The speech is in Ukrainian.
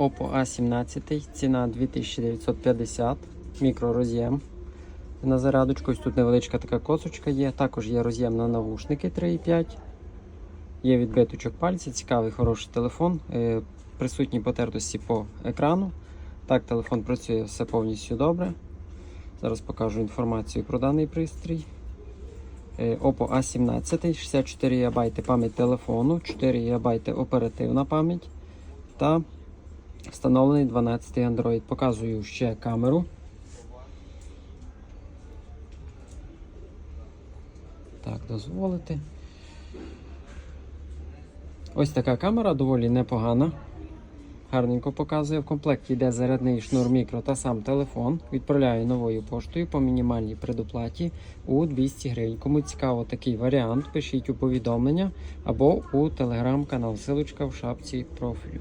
Oppo A17, ціна 2950, мікророз'єм. На зарядочку, ось тут невеличка така косочка є. Також є роз'єм на навушники 3,5. Є відбиточок пальця, цікавий, хороший телефон. Е, Присутні потертості по екрану. Так, телефон працює все повністю добре. Зараз покажу інформацію про даний пристрій. Е, Oppo A17, 64 ГБ пам'ять телефону, 4 ГБ оперативна пам'ять та встановлений 12 Android. Показую ще камеру. Так, дозволити. Ось така камера доволі непогана. Гарненько показує. В комплекті йде зарядний шнур мікро та сам телефон. Відправляю новою поштою по мінімальній предоплаті у 200 гривень. Кому цікаво такий варіант, пишіть у повідомлення або у телеграм-канал. Силочка в шапці профілю.